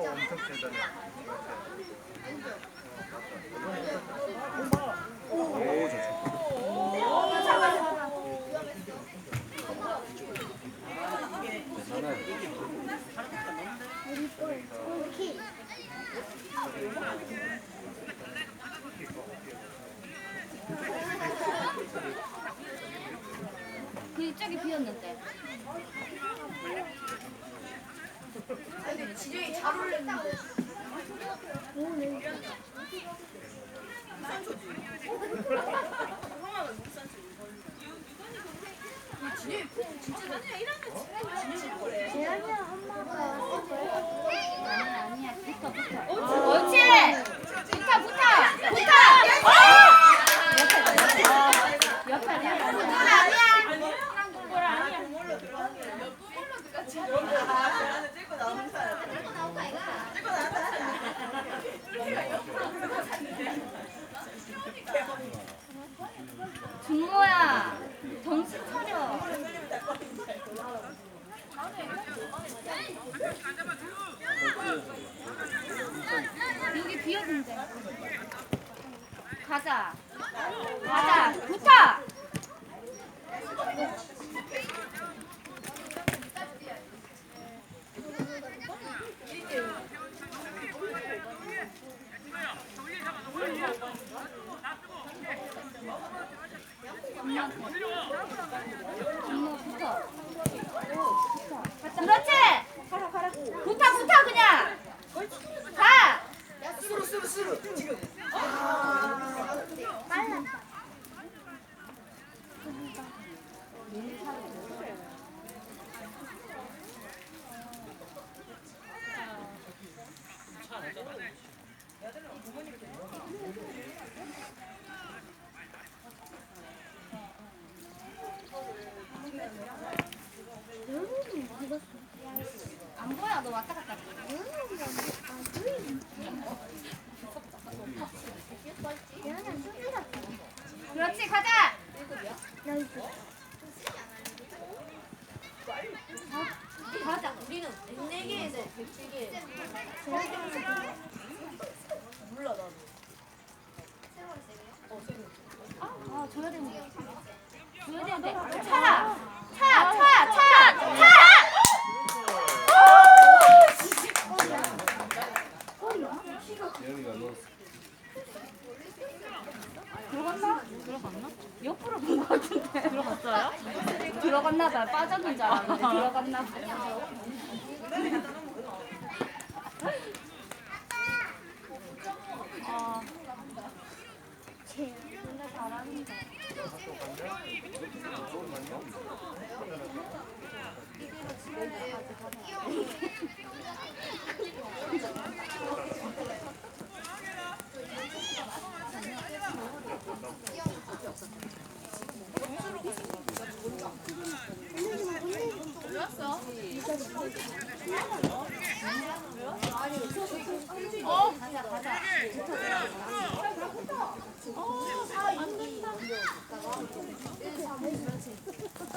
코 엄청 세잖아. 그 이쪽이 비었는데. 지정이 잘 어울렸는데. 재현이 엄마가 왔을 거예요. 아니야, 아니야. 붙어, 붙어. 옳지! 붙어, 붙어! 붙어! 옆에 아니야. 준모야, 정신 차려. 여기 비었는데. 가자. 가자. 붙어. 준모 붙어. 그렇지. 붙어 붙어 그냥. 가. 스루 스루 스루 지금. 안 What? 빠졌는 줄 알았는데 들어갔나 봐.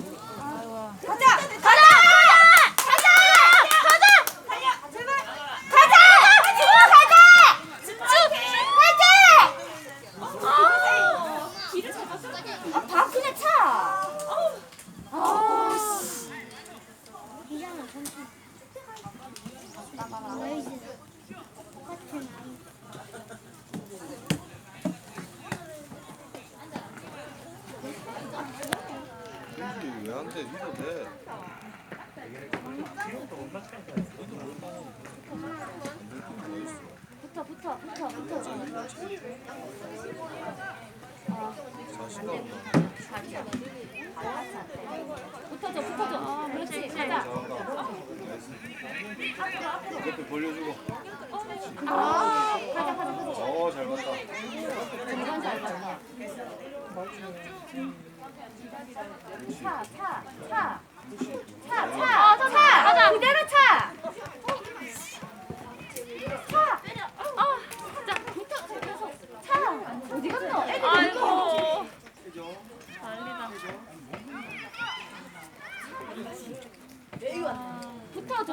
가자! 가자! 가자! 가자! 가자! 제발! 가자! 지금 가자! 쭉! 화이팅! 아, 다 그냥 차! 아, 씨. 이장은 점수. 왜 이제 똑같은 아이. 민지 왜안 돼? 붙어, 붙어, 붙어, 붙어. 자신감? 자기야. 붙어줘, 붙어줘. 어, 그렇지, 가자. 옆에 벌려주고. 아, 가자, 가자, 가자. 어, 잘 봤다. 잘 봤다. 차, 차, 차. 차, 차, 차, 가자. 그대로 차. 차. 아, 진짜 차. 어디 갔노? 애들 아이고. 그죠? 난리다. 붙어줘.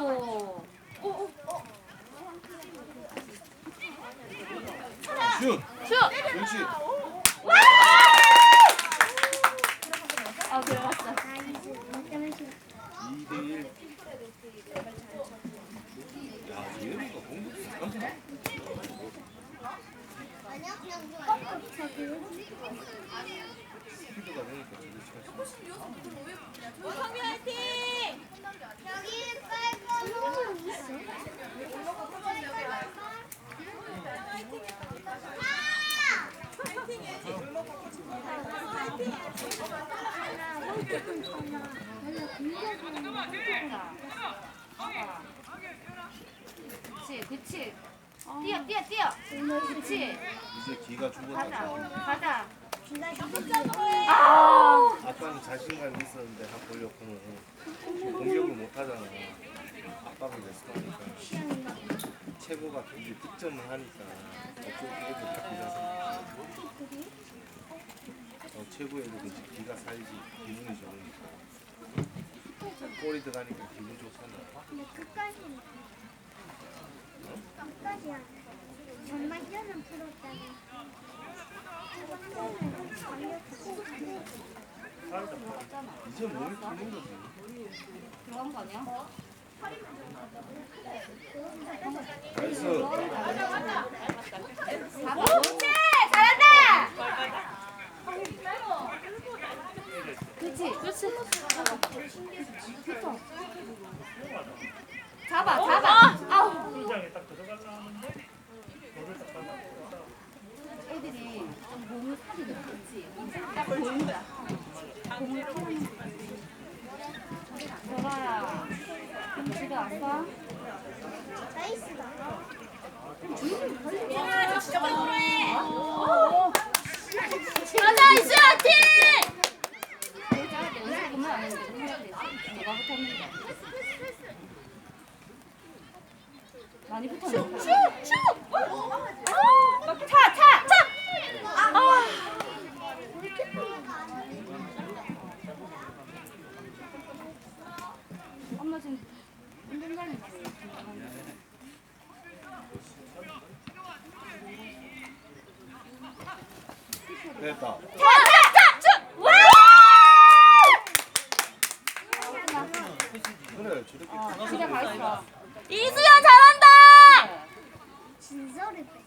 슛! 슛! 그렇지. 아, 들어갔어. 나이스. 어쩌면 좋 2대1. 야, 얘네가 공격 잘한다. 저기. 스피드가 되니까 저 그치, 그치. 뛰어, 뛰어, 뛰어. 그치. 이제 기가 가자, 죽었다. 가자. 기가 아, 아까는 자신감이 있었는데 한 걸렸고는 공격을 못 하잖아. 압박을 됐어 하니까. 최고가 이제 득점을 하니까 저쪽 애들 다 기가 사. 어, 최고 애들은 이제 기가 살지 기분이 좋으니까. 골이 들어가니까 기분 좋잖아. 근데 끝까지. 끝까지 안 해. 정말 뛰어난 프로다니. 이제 몸이 풀린 거지. 들어간 거 아니야? 나이스. 잡아. 그치, 잘한다. 그치, 그치. 붙어. 잡아, 잡아. 아우. 시장에 딱 들어가려 하는데 볼을 딱 받아. 애들이 좀 몸을 살이 높지. 딱 보인다. 몸을 살이 들어가라. 집에 왔어? 나이스다. 가자, 이슈 화이팅! 여기 잘할 때 연습 그만 안 했는데 해야 되지. 누가 붙었는데. 많이 붙었는데. 차, 차, 차! 아. 지금 운동장에 갔어. 됐다. 차, 차, 차, 차! 와! 그래 저렇게 어, 집에 가 있어. 이수연 잘한다! 진서를 뺐어.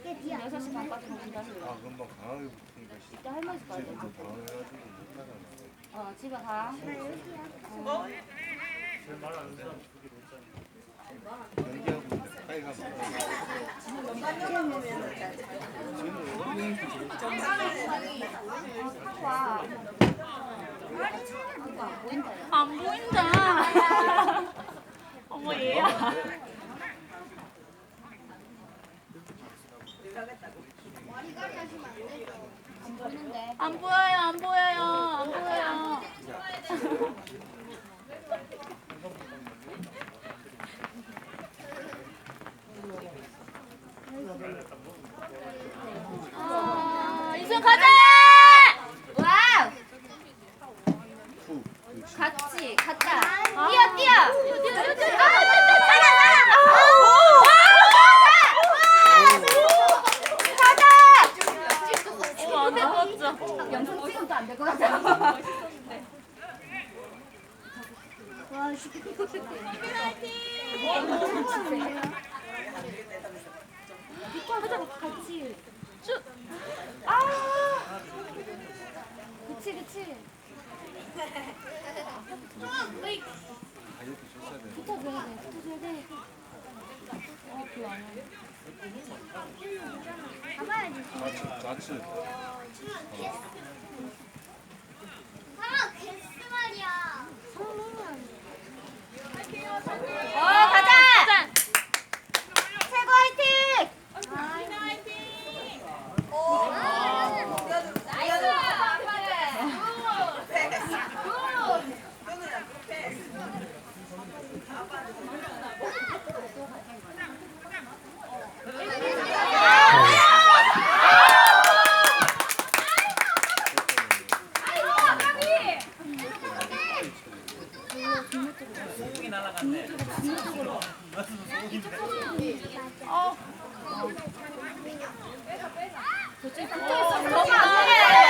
이게 뒤에 안 6시 반까지 기다려. 아 금방 강하게 붙으니까 씨. 이따 할머니 집 가야 돼. 쟤도 당황해가지고 못하잖아. 어, 집에 가. 제말안 되는 그게 있잖아. 연기하고 하이가 아, 와. 누가 안 보인다. 야. 안 보인다. 어머, 얘야. 안 보여요, 안 보여요, 안 보여요. 아, 이수연 가자! 와우! 같이, 갔다. 뛰어, 뛰어! 뛰어, 뛰어, 뛰어. 아, 가라, 가라! 가자! 어머, 안 되었죠. 영상 찍으면 안될 것 같아. 와, 씨. 가자, 같이. 슛! 아! 그치, 그치. 아 이렇게 줬어야 돼. 붙어줘야 돼, 붙어줘야 돼. 어, 그안 해. 가봐야지. 좌측 좌측. 아, 개스 말이야. 성민이 어, 가 어. 저쪽에 너가 안 돼.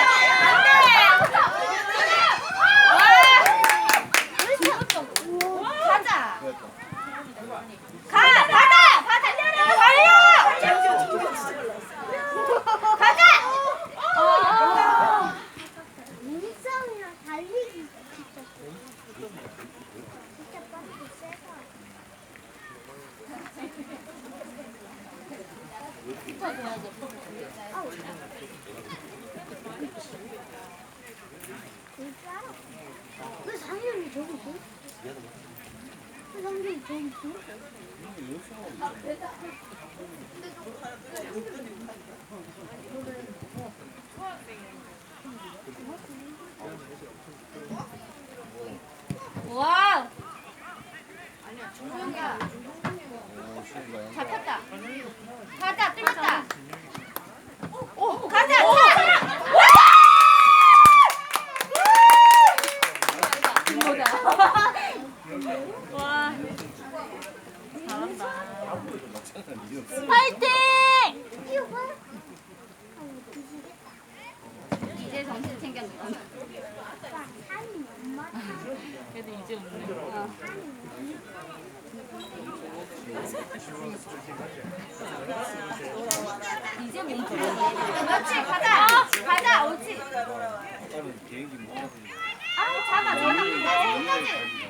와! 아니야, 종이야. 다 폈다. 다 폈다, 뚫렸다. 어, 그렇지 가자. 어? 가자 옳지. 비행기 뭐 아, 잡아 잡아. 끝까지. 끝까지.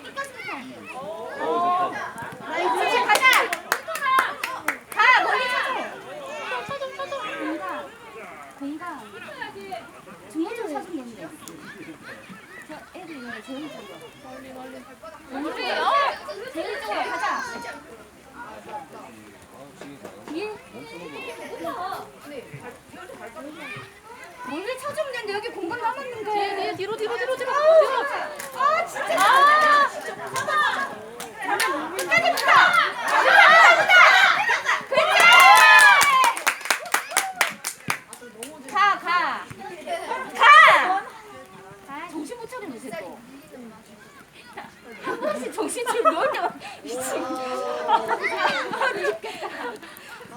정신줄 놓을 때마다 미친. 아.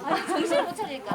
아니, 정신을 못 차리니까.